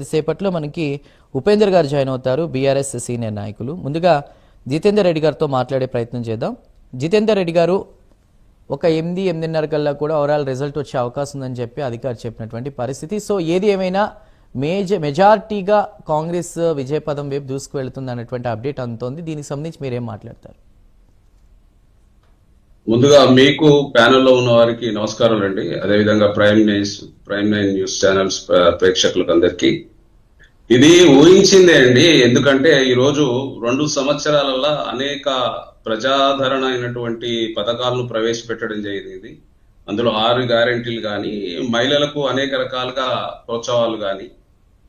కొద్దిసేపట్లో మనకి ఉపేందర్ గారు జాయిన్ అవుతారు బీఆర్ఎస్ సీనియర్ నాయకులు. ముందుగా జితేందర్ రెడ్డి గారితో మాట్లాడే ప్రయత్నం చేద్దాం. జితేందర్ రెడ్డి గారు ఒక ఎనిమిది ఎనిమిదిన్నర కల్లా కూడా ఓవరాల్ రిజల్ట్ వచ్చే అవకాశం ఉందని చెప్పి అధికారి చెప్పినటువంటి పరిస్థితి. సో ఏది ఏమైనా మేజ మెజారిటీగా కాంగ్రెస్ విజయపదం వైపు దూసుకువెళ్తుంది అన్నటువంటి అప్డేట్ అందుతోంది. దీనికి సంబంధించి మీరేం మాట్లాడతారు? ముందుగా మీకు ప్యానెల్లో ఉన్న వారికి నమస్కారాలు అండి. అదేవిధంగా Prime News Prime nine News channels ప్రేక్షకులకు అందరికీ. ఇది ఊహించిందే అండి. ఎందుకంటే ఈరోజు రెండు సంవత్సరాలలో అనేక ప్రజాదరణ అయినటువంటి పథకాలను ప్రవేశపెట్టడం జరిగింది. అందులో ఆరు గ్యారెంటీలు కానీ మహిళలకు అనేక రకాలుగా ప్రోత్సాహాలు కానీ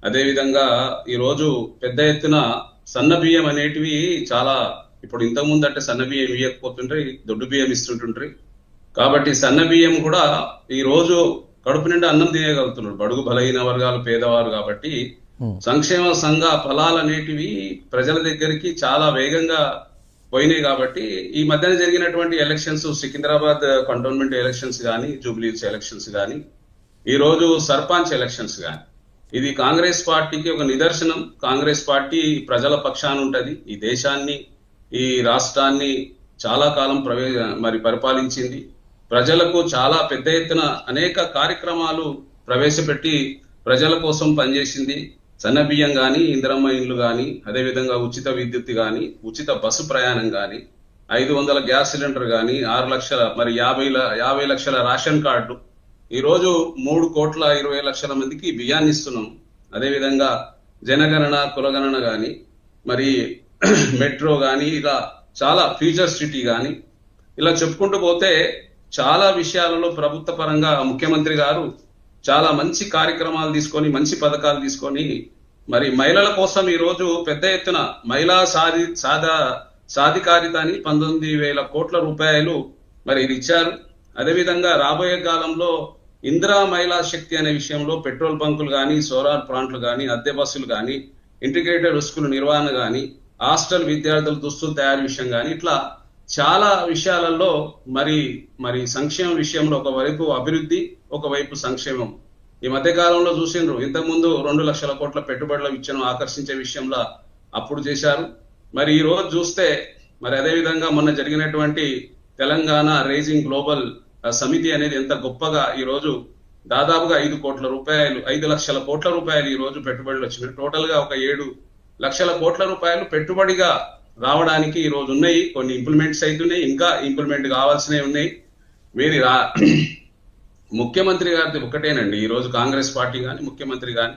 అదేవిధంగా ఈరోజు పెద్ద ఎత్తున సన్న బియ్యం అనేటివి చాలా ఇప్పుడు ఇంతకుముందు అంటే సన్న బియ్యం ఇవ్వకపోతుంటే దొడ్డు బియ్యం ఇస్తుంటుండ్రి. కాబట్టి సన్న బియ్యం కూడా ఈ రోజు కడుపు నిండా అన్నం తినేయగలుగుతున్నారు బడుగు బలహీన వర్గాలు పేదవారు కాబట్టి. సంక్షేమ సంఘ ఫలాలు అనేటివి ప్రజల దగ్గరికి చాలా వేగంగా పోయినాయి కాబట్టి ఈ మధ్యన జరిగినటువంటి ఎలక్షన్స్ సికింద్రాబాద్ కంటోన్మెంట్ ఎలక్షన్స్ కానీ జూబ్లీస్ ఎలక్షన్స్ కానీ ఈ రోజు సర్పంచ్ ఎలక్షన్స్ కానీ ఇది కాంగ్రెస్ పార్టీకి ఒక నిదర్శనం. కాంగ్రెస్ పార్టీ ప్రజల పక్షాన ఉంటది. ఈ దేశాన్ని ఈ రాష్ట్రాన్ని చాలా కాలం ప్రవే మరి పరిపాలించింది. ప్రజలకు చాలా పెద్ద ఎత్తున అనేక కార్యక్రమాలు ప్రవేశపెట్టి ప్రజల కోసం పనిచేసింది. సన్న బియ్యం కానీ ఇందిరమ్మ ఇండ్లు కానీ అదేవిధంగా ఉచిత విద్యుత్ కానీ ఉచిత బస్సు ప్రయాణం కానీ ఐదు వందల గ్యాస్ సిలిండర్ కానీ ఆరు లక్షల మరి యాభై యాభై లక్షల రేషన్ కార్డు. ఈరోజు మూడు కోట్ల ఇరవై లక్షల మందికి బియ్యాన్ని ఇస్తున్నాం అదేవిధంగా జనగణన కులగణన కానీ మరి మెట్రో కానీ ఇలా చాలా ఫ్యూచర్ సిటీ కానీ ఇలా చెప్పుకుంటూ పోతే చాలా విషయాలలో ప్రభుత్వ పరంగా ముఖ్యమంత్రి గారు చాలా మంచి కార్యక్రమాలు తీసుకొని మంచి పథకాలు తీసుకొని మరి మహిళల కోసం ఈరోజు పెద్ద ఎత్తున మహిళా సాధి సాధ సాధికారితాన్ని పంతొమ్మిది వేల కోట్ల రూపాయలు మరి ఇది ఇచ్చారు. అదేవిధంగా రాబోయే కాలంలో ఇందిరా మహిళా శక్తి అనే విషయంలో పెట్రోల్ బంకులు కానీ సోలార్ ప్లాంట్లు కానీ అద్దె బస్సులు కానీ ఇంటిగ్రేటెడ్ రిస్కుల నిర్వహణ కానీ హాస్టల్ విద్యార్థుల దుస్తులు తయారు విషయం కానీ ఇట్లా చాలా విషయాలలో మరి మరి సంక్షేమ విషయంలో ఒకవైపు అభివృద్ధి ఒకవైపు సంక్షేమం. ఈ మధ్య కాలంలో చూసిండ్రు ఇంతకుముందు రెండు లక్షల కోట్ల పెట్టుబడుల విచ్చను ఆకర్షించే విషయంలో అప్పుడు చేశారు. మరి ఈ రోజు చూస్తే మరి అదే విధంగా మొన్న జరిగినటువంటి తెలంగాణ రేజింగ్ గ్లోబల్ ఆ, సమితి అనేది ఎంత గొప్పగా ఈ రోజు దాదాపుగా ఐదు కోట్ల రూపాయలు ఐదు లక్షల కోట్ల రూపాయలు ఈ రోజు పెట్టుబడులు వచ్చినాయి. టోటల్గా ఒక ఏడు లక్షల కోట్ల రూపాయలు పెట్టుబడిగా రావడానికి ఈ రోజు ఉన్నాయి. కొన్ని ఇంప్లిమెంట్స్ అవుతున్నాయి ఇంకా ఇంప్లిమెంట్ కావాల్సినవి ఉన్నాయి. వీరి రా ముఖ్యమంత్రి గారిది ఒకటేనండి. ఈ రోజు కాంగ్రెస్ పార్టీ కానీ ముఖ్యమంత్రి కానీ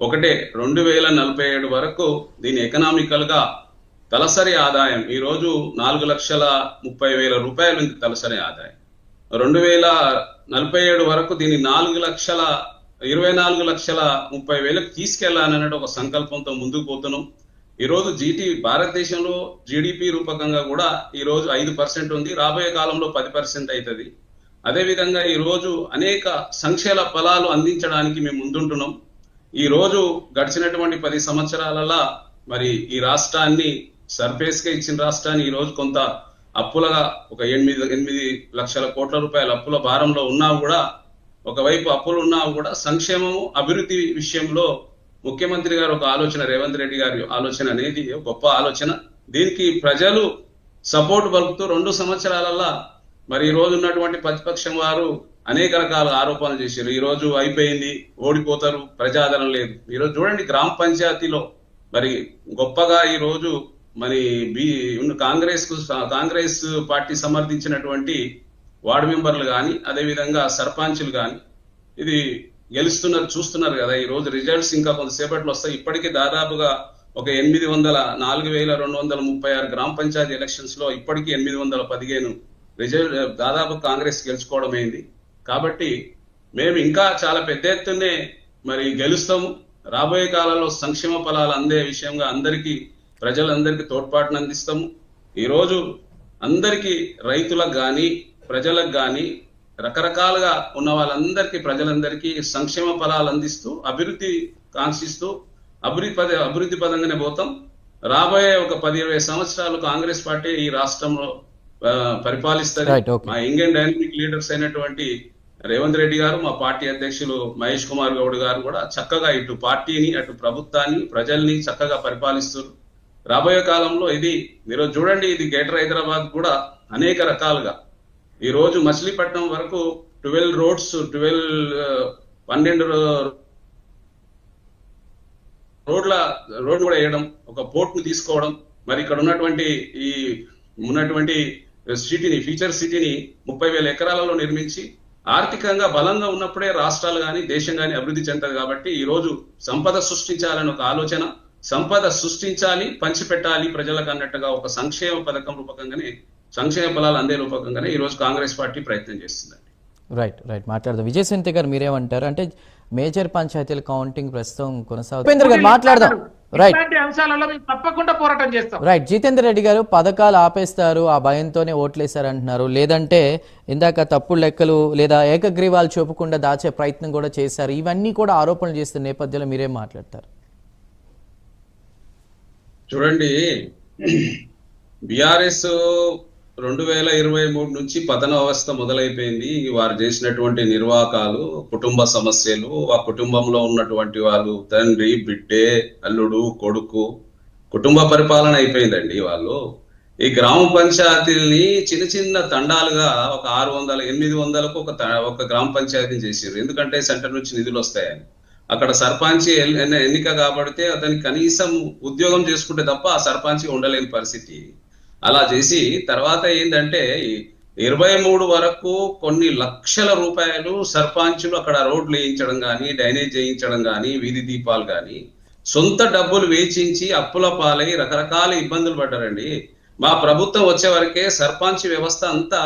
ఒకటే. రెండు వేల నలభై ఏడు వరకు దీని ఎకనామికల్గా తలసరి ఆదాయం ఈ రోజు నాలుగు లక్షల ముప్పై వేల రూపాయలు తలసరి ఆదాయం. రెండు వేల నలభై ఏడు వరకు దీని నాలుగు లక్షల ఇరవై నాలుగు లక్షల ముప్పై వేలకు తీసుకెళ్ళాలనే ఒక సంకల్పంతో ముందుకు పోతున్నాం. ఈరోజు జీటీ భారతదేశంలో జీడిపి రూపకంగా కూడా ఈరోజు ఐదు పర్సెంట్ ఉంది. రాబోయే కాలంలో పది పర్సెంట్ అవుతుంది. అదేవిధంగా ఈరోజు అనేక సంక్షేమ ఫలాలు అందించడానికి మేము ముందుంటున్నాం. ఈ రోజు గడిచినటువంటి పది సంవత్సరాలలో మరి ఈ రాష్ట్రాన్ని సర్ఫేస్గా ఇచ్చిన రాష్ట్రాన్ని ఈరోజు కొంత అప్పులగా ఒక ఎనిమిది ఎనిమిది లక్షల కోట్ల రూపాయల అప్పుల భారంలో ఉన్నా కూడా ఒకవైపు అప్పులు ఉన్నా కూడా సంక్షేమము అభివృద్ధి విషయంలో ముఖ్యమంత్రి గారు ఒక ఆలోచన రేవంత్ రెడ్డి గారి ఆలోచన అనేది ఒక గొప్ప ఆలోచన. దీనికి ప్రజలు సపోర్ట్ పలుకుతూ రెండు సంవత్సరాలల్లా మరి ఈ రోజు ఉన్నటువంటి ప్రతిపక్షం వారు అనేక రకాల ఆరోపణలు చేశారు. ఈ రోజు అయిపోయింది ఓడిపోతారు ప్రజాదరణ లేదు. ఈరోజు చూడండి గ్రామ పంచాయతీలో మరి గొప్పగా ఈ రోజు మరి బి కాంగ్రెస్కు కాంగ్రెస్ పార్టీ సమర్థించినటువంటి వార్డు మెంబర్లు కానీ అదేవిధంగా సర్పంచ్లు కానీ ఇది గెలుస్తున్నారు చూస్తున్నారు కదా. ఈ రోజు రిజల్ట్స్ ఇంకా కొంతసేపట్లో వస్తాయి. ఇప్పటికీ దాదాపుగా ఒక ఎనిమిది వందల నాలుగు వేల రెండు వందల ముప్పై ఆరు గ్రామ పంచాయతీ ఎలక్షన్స్లో ఇప్పటికీ ఎనిమిది వందల పదిహేను రిజల్ట్ దాదాపు కాంగ్రెస్ గెలుచుకోవడం అయింది. కాబట్టి మేము ఇంకా చాలా పెద్ద ఎత్తునే మరి గెలుస్తాము. రాబోయే కాలంలో సంక్షేమ ఫలాలు అందే విషయంగా అందరికీ ప్రజలందరికీ తోడ్పాటును అందిస్తాము. ఈరోజు అందరికీ రైతులకు కానీ ప్రజలకు కానీ రకరకాలుగా ఉన్న వాళ్ళందరికీ ప్రజలందరికీ సంక్షేమ ఫలాలు అందిస్తూ అభివృద్ధి కాంక్షిస్తూ అభివృద్ధి పద అభివృద్ధి పదంగానే పోతాం రాబోయే ఒక పది ఇరవై సంవత్సరాలు కాంగ్రెస్ పార్టీ ఈ రాష్ట్రంలో okay. మా అండ్ డైనమిక్ లీడర్స్ అయినటువంటి రేవంత్ రెడ్డి గారు మా పార్టీ అధ్యక్షులు మహేష్ కుమార్ గౌడ్ గారు కూడా చక్కగా ఇటు పార్టీని అటు ప్రభుత్వాన్ని ప్రజల్ని చక్కగా పరిపాలిస్తారు రాబోయే కాలంలో ఇది మీరు చూడండి ఇది గ్రేటర్ హైదరాబాద్ కూడా అనేక రకాలుగా ఈ రోజు మచిలీపట్నం వరకు ట్వెల్వ్ రోడ్స్ ట్వెల్వ్ పన్నెండు రోడ్ల రోడ్డు కూడా వేయడం ఒక పోర్ట్ను తీసుకోవడం మరి ఇక్కడ ఉన్నటువంటి ఈ ఉన్నటువంటి సిటీని ఫ్యూచర్ సిటీని ముప్పై వేల ఎకరాలలో నిర్మించి ఆర్థికంగా బలంగా ఉన్నప్పుడే రాష్ట్రాలు కానీ దేశం కానీ అభివృద్ధి చెందదు కాబట్టి ఈ రోజు సంపద సృష్టించాలని ఒక ఆలోచన సంపద సృష్టించాలి పంచిపెట్టాలి ప్రజలకు అన్నట్టుగా ఒక సంక్షేమ పథకం రూపకంగానే సంక్షేమ ఫలాలు అందే రూపకంగానే ఈ రోజు కాంగ్రెస్ పార్టీ ప్రయత్నం చేస్తుందండి. రైట్ రైట్ మాట్లాడదాం. విజయశాంతి గారు మీరేమంటారు? అంటే మేజర్ పంచాయతీల కౌంటింగ్ ప్రస్తుతం కొనసాగుతుంది గారు మాట్లాడదాం. రైట్ ఇట్లాంటి అంశాలలో మేము తప్పకుండా పోరాటం చేస్తాం. రైట్ జితేందర్ రెడ్డి గారు పథకాలు ఆపేస్తారు ఆ భయంతోనే ఓట్లేశారు అంటున్నారు లేదంటే ఇందాక తప్పుడు లెక్కలు లేదా ఏకగ్రీవాలు చూపకుండా దాచే ప్రయత్నం కూడా చేశారు. ఇవన్నీ కూడా ఆరోపణలు చేస్తున్న నేపథ్యంలో మీరేం మాట్లాడతారు? చూడండి బిఆర్ఎస్ రెండు వేల ఇరవై మూడు నుంచి పతన అవస్థ మొదలైపోయింది. వారు చేసినటువంటి నిర్వాహకాలు కుటుంబ సమస్యలు ఆ కుటుంబంలో ఉన్నటువంటి వాళ్ళు తండ్రి బిడ్డే అల్లుడు కొడుకు కుటుంబ పరిపాలన అయిపోయిందండి వాళ్ళు. ఈ గ్రామ పంచాయతీల్ని చిన్న చిన్న తండాలుగా ఒక ఆరు వందల ఎనిమిది వందలకు ఒక త- ఒక గ్రామ పంచాయతీని చేసారు ఎందుకంటే సెంటర్ నుంచి నిధులు వస్తాయని. అక్కడ సర్పంచ్ ఎన్నిక కాబడితే అతనికి కనీసం ఉద్యోగం చేసుకుంటే తప్ప ఆ సర్పంచ్ ఉండలేని పరిస్థితి. అలా చేసి తర్వాత ఏంటంటే ఇరవై మూడు వరకు కొన్ని లక్షల రూపాయలు సర్పంచులు అక్కడ రోడ్లు వేయించడం కానీ డ్రైనేజ్ చేయించడం కానీ వీధి దీపాలు కానీ సొంత డబ్బులు వేచించి అప్పుల పాలై రకరకాల ఇబ్బందులు పడ్డారండి. మా ప్రభుత్వం వచ్చే వరకే సర్పంచ్ వ్యవస్థ అంతా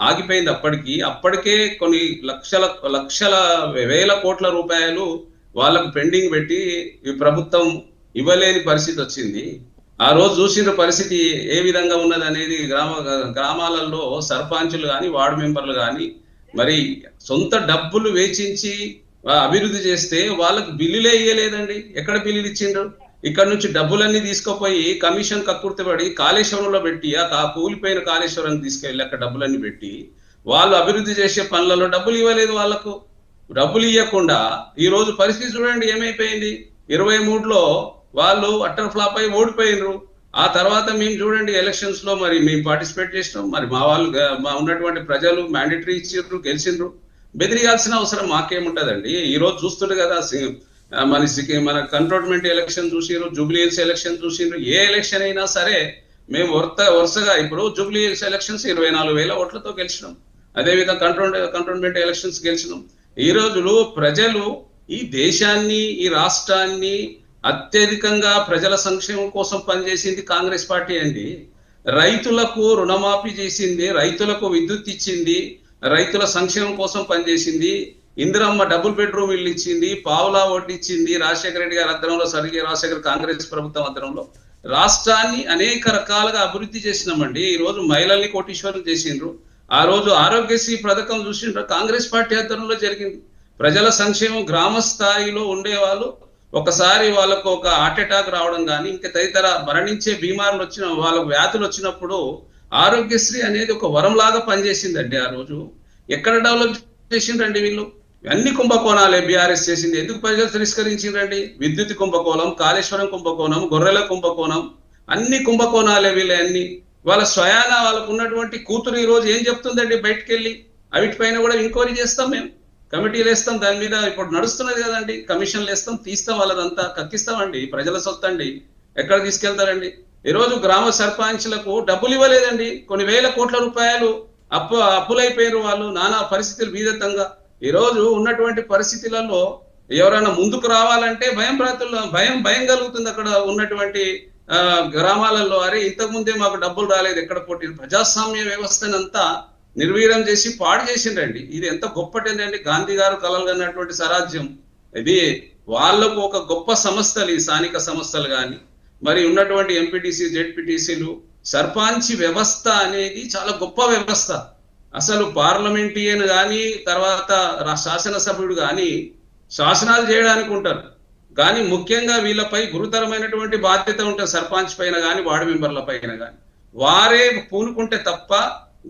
ఆగిపోయింది అప్పటికి. అప్పటికే కొన్ని లక్షల లక్షల వేల కోట్ల రూపాయలు వాళ్ళకు పెండింగ్ పెట్టి ఈ ప్రభుత్వం ఇవ్వలేని పరిస్థితి వచ్చింది. ఆ రోజు చూసిన పరిస్థితి ఏ విధంగా ఉన్నది అనేది గ్రామ గ్రామాలలో సర్పంచులు కానీ వార్డు మెంబర్లు కానీ మరి సొంత డబ్బులు వేచించి అభివృద్ధి చేస్తే వాళ్ళకు బిల్లులే ఇయ్యలేదండి. ఎక్కడ బిల్లులు ఇచ్చిండ్రు? ఇక్కడ నుంచి డబ్బులన్నీ తీసుకుపోయి కమిషన్ కక్కుర్తిపడి కాళేశ్వరంలో పెట్టి ఆ కూలిపోయిన కాళేశ్వరం తీసుకెళ్ళి అక్కడ డబ్బులన్నీ పెట్టి వాళ్ళు అభివృద్ధి చేసే పనులలో డబ్బులు ఇవ్వలేదు వాళ్ళకు. డబ్బులు ఇవ్వకుండా ఈ రోజు పరిస్థితి చూడండి ఏమైపోయింది. ఇరవై మూడులో వాళ్ళు అట్టర్ ఫ్లాప్ అయి ఓడిపోయినరు. ఆ తర్వాత మేము చూడండి ఎలక్షన్స్లో మరి మేము పార్టిసిపేట్ చేసినాం. మరి మా వాళ్ళు మా ఉన్నటువంటి ప్రజలు మ్యాండేటరీ ఇచ్చిండ్రు గెలిచిండ్రు. బెదిరియాల్సిన అవసరం మాకేముంటదండి ఈ రోజు చూస్తుండే కదా మన మన కంట్రోల్మెంట్ ఎలక్షన్ చూసిండ్రు జూబ్లీ హిల్స్ ఎలక్షన్ చూసిండ్రు ఏ ఎలక్షన్ అయినా సరే మేము వరుత వరుసగా ఇప్పుడు జూబ్లీ హిల్స్ ఎలక్షన్స్ ఇరవై నాలుగు వేల ఓట్లతో గెలిచినాం. అదేవిధంగా కంట్రోల్ కంట్రోల్మెంట్ ఎలక్షన్స్ గెలిచినాం. ఈ రోజులు ప్రజలు ఈ దేశాన్ని ఈ రాష్ట్రాన్ని అత్యధికంగా ప్రజల సంక్షేమం కోసం పనిచేసింది కాంగ్రెస్ పార్టీ అండి. రైతులకు రుణమాఫీ చేసింది రైతులకు విద్యుత్ ఇచ్చింది రైతుల సంక్షేమం కోసం పనిచేసింది. ఇందిరమ్మ డబుల్ బెడ్రూమ్ ఇల్లు ఇచ్చింది పావులా వడ్డీ ఇచ్చింది రాజశేఖర రెడ్డి గారి అద్దరంలో సరిగే రాజశేఖర్ కాంగ్రెస్ ప్రభుత్వం అద్దరంలో రాష్ట్రాన్ని అనేక రకాలుగా అభివృద్ధి చేసినామండి. ఈ రోజు మహిళల్ని కోటీశ్వరం చేసిండ్రు. ఆ రోజు ఆరోగ్యశ్రీ పథకం చూసిండ్రు. కాంగ్రెస్ పార్టీ ఆధ్వర్యంలో జరిగింది. ప్రజల సంక్షేమం గ్రామ స్థాయిలో ఉండేవాళ్ళు ఒకసారి వాళ్ళకు ఒక హార్ట్ అటాక్ రావడం కానీ ఇంకా తదితర మరణించే బీమారులు వచ్చిన వాళ్ళకు వ్యాధులు వచ్చినప్పుడు ఆరోగ్యశ్రీ అనేది ఒక వరంలాగా పనిచేసిందండి ఆ రోజు. ఎక్కడ డెవలప్ చేసిండ్రండి వీళ్ళు? అన్ని కుంభకోణాలే బీఆర్ఎస్ చేసింది. ఎందుకు ప్రజలు తిరస్కరించిండ్రండి? విద్యుత్ కుంభకోణం కాళేశ్వరం కుంభకోణం గొర్రెల కుంభకోణం అన్ని కుంభకోణాలే వీళ్ళే అన్ని. వాళ్ళ స్వయాన వాళ్ళకు ఉన్నటువంటి కూతురు ఈ రోజు ఏం చెప్తుందండి బయటకెళ్ళి? అవిటిపైన కూడా ఎంక్వైరీ చేస్తాం మేము. కమిటీలు వేస్తాం దాని మీద ఇప్పుడు నడుస్తున్నది కదండి. కమిషన్లు వేస్తాం తీస్తాం వాళ్ళదంతా కక్కిస్తామండి. ప్రజల సొత్తు అండి ఎక్కడ తీసుకెళ్తారండి? ఈ రోజు గ్రామ సర్పంచ్లకు డబ్బులు ఇవ్వలేదండి. కొన్ని వేల కోట్ల రూపాయలు అప్పు అప్పులైపోయారు వాళ్ళు నానా పరిస్థితులు బీదత్తంగా ఈ రోజు ఉన్నటువంటి పరిస్థితులలో ఎవరైనా ముందుకు రావాలంటే భయం ప్రాతుల్లో భయం భయం కలుగుతుంది అక్కడ ఉన్నటువంటి గ్రామాలలో. అరే ఇంతకు ముందే మాకు డబ్బులు రాలేదు ఎక్కడ పోటీ ప్రజాస్వామ్య వ్యవస్థనంతా నిర్వీర్యం చేసి పాడు చేసిండ్రండి. ఇది ఎంత గొప్పటేనండి గాంధీ గారు కలలు కన్నటువంటి స్వరాజ్యం ఇది వాళ్ళకు ఒక గొప్ప సంస్థలు ఈ స్థానిక సంస్థలు కానీ మరి ఉన్నటువంటి ఎంపీటీసీ జెడ్పీటీసీలు సర్పంచ్ వ్యవస్థ అనేది చాలా గొప్ప వ్యవస్థ. అసలు పార్లమెంటియన్ కానీ తర్వాత శాసనసభ్యుడు కానీ శాసనాలు చేయడానికి ఉంటారు. కానీ ముఖ్యంగా వీళ్ళపై గురుతరమైనటువంటి బాధ్యత ఉంటుంది సర్పంచ్ పైన కానీ వార్డు మెంబర్ల పైన కానీ వారే పూనుకుంటే తప్ప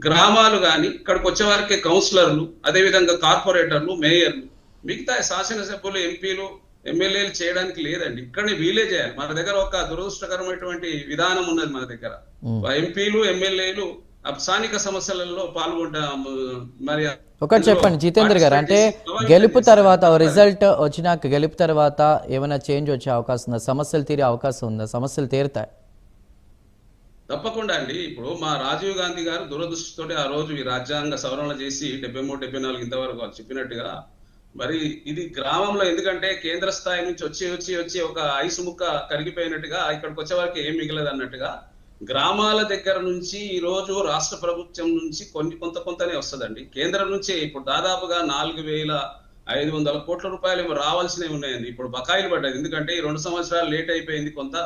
గ్రామాలు కానీ ఇక్కడికి వచ్చే వారికి కౌన్సిలర్లు అదేవిధంగా కార్పొరేటర్లు మేయర్లు మిగతా శాసనసభ్యులు ఎంపీలు ఎమ్మెల్యేలు చేయడానికి లేదండి. ఇక్కడనే వీలే చేయాలి. మన దగ్గర ఒక దురదృష్టకరమైనటువంటి విధానం ఉన్నది మన దగ్గర. ఎంపీలు ఎమ్మెల్యేలు ఆ స్థానిక సమస్యలలో పాల్గొంటా మరి ఒకటి చెప్పండి. జితేంద్ర గారు అంటే గెలుపు తర్వాత రిజల్ట్ వచ్చినాక గెలుపు తర్వాత ఏమైనా చేంజ్ వచ్చే అవకాశం ఉందా? సమస్యలు తీరే అవకాశం ఉందా? సమస్యలు తీరుతాయి. తప్పకుండా అండి. ఇప్పుడు మా రాజీవ్ గాంధీ గారు దురదృష్టితోటి ఆ రోజు ఈ రాజ్యాంగ సవరణలు చేసి డెబ్బై మూడు డెబ్బై నాలుగు ఇంతవరకు వాళ్ళు చెప్పినట్టుగా మరి ఇది గ్రామంలో ఎందుకంటే కేంద్ర స్థాయి నుంచి వచ్చి వచ్చి వచ్చి ఒక ఐసు ముక్క కరిగిపోయినట్టుగా ఇక్కడికి వచ్చే వరకు ఏం మిగలదు అన్నట్టుగా గ్రామాల దగ్గర నుంచి ఈ రోజు రాష్ట్ర ప్రభుత్వం నుంచి కొన్ని కొంత కొంతనే వస్తుందండి. కేంద్రం నుంచి ఇప్పుడు దాదాపుగా నాలుగు వేల ఐదు వందల కోట్ల రూపాయలు ఏమో రావాల్సినవి ఉన్నాయండి. ఇప్పుడు బకాయిలు పడ్డది ఎందుకంటే ఈ రెండు సంవత్సరాలు లేట్ అయిపోయింది కొంత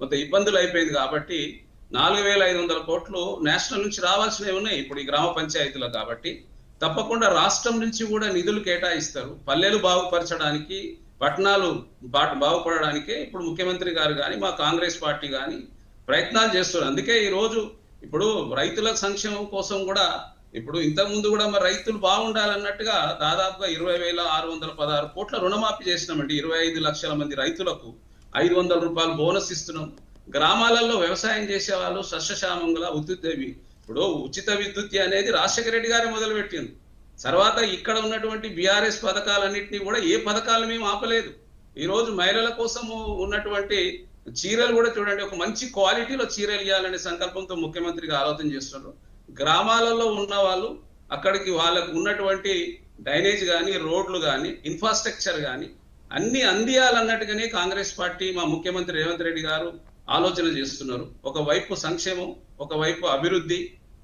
కొంత ఇబ్బందులు అయిపోయింది కాబట్టి నాలుగు వేల ఐదు వందల కోట్లు నేషనల్ నుంచి రావాల్సినవి ఉన్నాయి. ఇప్పుడు ఈ గ్రామ పంచాయతీలో కాబట్టి తప్పకుండా రాష్ట్రం నుంచి కూడా నిధులు కేటాయిస్తారు. పల్లెలు బాగుపరచడానికి పట్టణాలు బాట బాగుపడడానికే ఇప్పుడు ముఖ్యమంత్రి గారు కానీ మా కాంగ్రెస్ పార్టీ కానీ ప్రయత్నాలు చేస్తున్నారు. అందుకే ఈ రోజు ఇప్పుడు రైతుల సంక్షేమం కోసం కూడా ఇప్పుడు ఇంతకుముందు కూడా మరి రైతులు బాగుండాలన్నట్టుగా దాదాపుగా ఇరవై వేల ఆరు వందల పదహారు కోట్ల రుణమాఫీ చేసినామండి. ఇరవై ఐదు లక్షల మంది రైతులకు ఐదు వందల రూపాయలు బోనస్ ఇస్తున్నాం. గ్రామాలలో వ్యవసాయం చేసే వాళ్ళు సస్యశ్యామంగా విద్యుత్ ఇప్పుడు ఉచిత విద్యుత్ అనేది రాజశేఖర రెడ్డి గారే మొదలుపెట్టింది. తర్వాత ఇక్కడ ఉన్నటువంటి బీఆర్ఎస్ పథకాలన్నింటినీ కూడా ఏ పథకాలు మేము ఆపలేదు. ఈ రోజు మహిళల కోసము ఉన్నటువంటి చీరలు కూడా చూడండి ఒక మంచి క్వాలిటీలో చీరలు ఇవ్వాలనే సంకల్పంతో ముఖ్యమంత్రిగా ఆలోచన చేస్తున్నారు. గ్రామాలలో ఉన్న వాళ్ళు అక్కడికి వాళ్ళకు ఉన్నటువంటి డ్రైనేజ్ కానీ రోడ్లు కానీ ఇన్ఫ్రాస్ట్రక్చర్ కానీ అన్ని అందియాలన్నట్టుగానే కాంగ్రెస్ పార్టీ మా ముఖ్యమంత్రి రేవంత్ రెడ్డి గారు ఆలోచన చేస్తున్నారు. ఒకవైపు సంక్షేమం ఒకవైపు అభివృద్ధి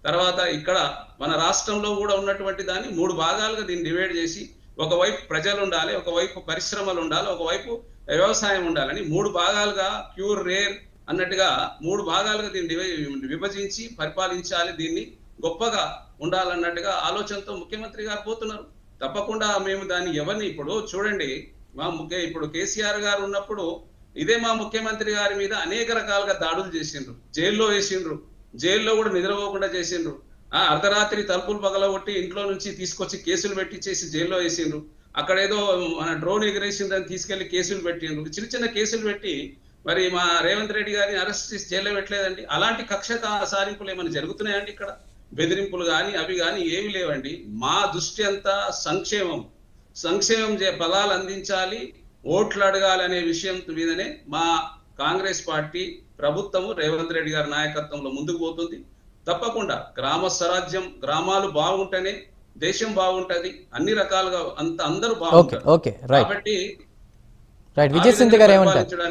తర్వాత ఇక్కడ మన రాష్ట్రంలో కూడా ఉన్నటువంటి దాన్ని మూడు భాగాలుగా దీన్ని డివైడ్ చేసి ఒకవైపు ప్రజలు ఉండాలి ఒకవైపు పరిశ్రమలు ఉండాలి ఒకవైపు వ్యవసాయం ఉండాలని మూడు భాగాలుగా ప్యూర్ రేర్ అన్నట్టుగా మూడు భాగాలుగా దీన్ని విభజించి పరిపాలించాలి దీన్ని గొప్పగా ఉండాలన్నట్టుగా ఆలోచనతో ముఖ్యమంత్రి గారు పోతున్నారు. తప్పకుండా మేము దాన్ని ఎవరిని ఇప్పుడు చూడండి మా ముఖ్య ఇప్పుడు కేసీఆర్ గారు ఉన్నప్పుడు ఇదే మా ముఖ్యమంత్రి గారి మీద అనేక రకాలుగా దాడులు చేసిండ్రు. జైల్లో వేసిండ్రు. జైల్లో కూడా నిద్రపోకుండా చేసిండ్రు. ఆ అర్ధరాత్రి తలుపులు పగలగొట్టి ఇంట్లో నుంచి తీసుకొచ్చి కేసులు పెట్టి చేసి జైల్లో వేసిండ్రు. అక్కడ ఏదో మన డ్రోన్ ఎగిరేసిందని తీసుకెళ్ళి కేసులు పెట్టిండ్రు. చిన్న చిన్న కేసులు పెట్టి మరి మా రేవంత్ రెడ్డి గారిని అరెస్ట్ చేసి జైల్లో పెట్టలేదండి. అలాంటి కక్షత సారింపులు ఏమైనా జరుగుతున్నాయండి ఇక్కడ? బెదిరింపులు కానీ అవి కానీ ఏమి లేవండి. మా దృష్టి అంతా సంక్షేమం. సంక్షేమం చే- అందించాలి. ఓట్లు అడగాలి అనే విషయం మీదనే మా కాంగ్రెస్ పార్టీ ప్రభుత్వము రేవంత్ రెడ్డి గారి నాయకత్వంలో ముందుకు పోతుంది. తప్పకుండా గ్రామ స్వరాజ్యం గ్రామాలు బాగుంటేనే దేశం బాగుంటది. అన్ని రకాలుగా అంత అందరూ బాగుంటారు. కాబట్టి రైట్ ఆ విజయసింధి విధంగా గారు ఏమంటారు? పరిపాలించడానికి